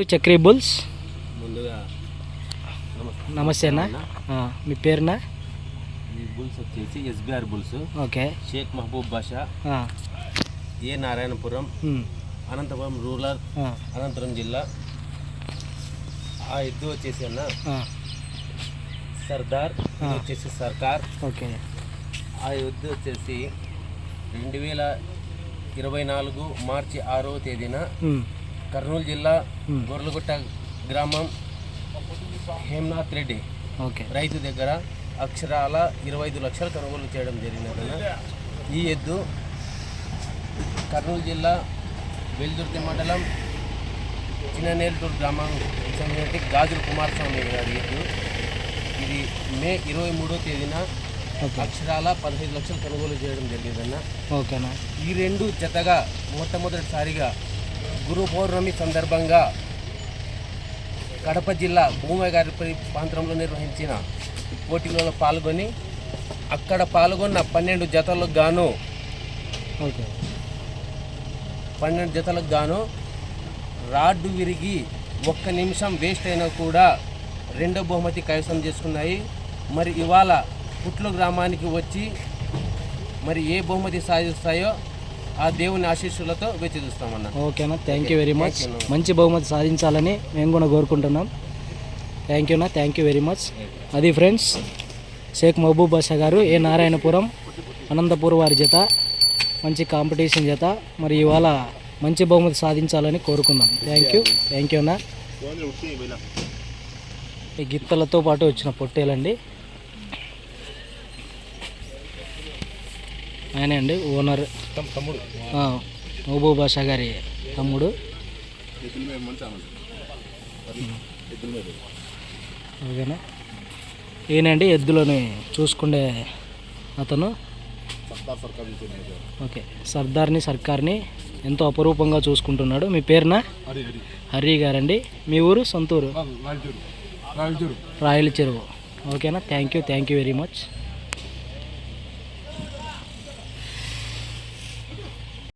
Chakri bulls. ముందుగా నమస్తే అన్న. మీ పేరునా? ఈ బుల్స్ వచ్చేసి SBR bulls. Okay. Shaik Mahaboob Basha. A Narayanapuram. Anantapuram rural. Anantapuram జిల్లా. ఆ ఎద్దు వచ్చేసి అన్న. సర్దార్. వచ్చేసి సర్కార్. ఓకే. ఆ ఎద్దు వచ్చేసి రెండు వేల ఇరవై నాలుగు మార్చి ఆరవ తేదీన కర్నూలు జిల్లా Hmm. గొర్రెలగుట్ట గ్రామం హేమనాథ్ రెడ్డి. ఓకే. రైతు దగ్గర అక్షరాల ఇరవై ఐదు లక్షలు కొనుగోలు చేయడం జరిగినది ఈ ఎద్దు కర్నూలు జిల్లా వెల్దుర్తి మండలం చిన్ననేల్టూరు గ్రామానికి చెందినటువంటి గాజుల కుమారస్వామి గారి ఎద్దు. ఇది మే ఇరవై మూడో తేదీన అక్షరాల పదహైదు లక్షలు కొనుగోలు చేయడం జరిగిందన్న. ఓకేనా? ఈ రెండు జతగా మొట్టమొదటిసారిగా గురు పౌర్ణమి సందర్భంగా కడప జిల్లా భూమి గారి ప్రాంతంలో నిర్వహించిన పోటీలలో పాల్గొని అక్కడ పాల్గొన్న పన్నెండు జతలకు గాను ఓకే. పన్నెండు జతలకు గాను రాడ్డు విరిగి ఒక్క నిమిషం వేస్ట్ అయినా కూడా రెండో బహుమతి కైవసం చేసుకున్నాయి. మరి ఇవాళ పుట్లు గ్రామానికి వచ్చి మరి ఏ బహుమతి సాధిస్తాయో ఆ దేవుని ఆశీస్సులతో వేచి చూస్తామన్నా ఓకేనా థ్యాంక్ యూ వెరీ మచ్. మంచి బహుమతి సాధించాలని మేము కూడా కోరుకుంటున్నాం. థ్యాంక్ యూనా థ్యాంక్ యూ వెరీ మచ్ అది ఫ్రెండ్స్ షేక్ మహబూబ్ బాషా గారు ఏ నారాయణపురం అనంతపురం వారి జత మంచి కాంపిటీషన్ జత మరి ఇవాళ మంచి బహుమతి సాధించాలని కోరుకుందాం. థ్యాంక్ యూ థ్యాంక్ యూ అన్న. ఈ గిత్తలతో పాటు వచ్చిన పొట్టేలండి. ఆయనే అండి ఓనర్ తమ్ముడు. మహబూబ్ బాషా గారి తమ్ముడు. ఓకేనా? ఈయనండి ఎద్దులని చూసుకునే అతను. ఓకే సర్దార్ని సర్కార్ని ఎంతో అపరూపంగా చూసుకుంటున్నాడు. మీ పేరున? హరి గారండి. మీ ఊరు? సొంతూరు? రాయల చెరువు ఓకేనా? Thank you thank you very much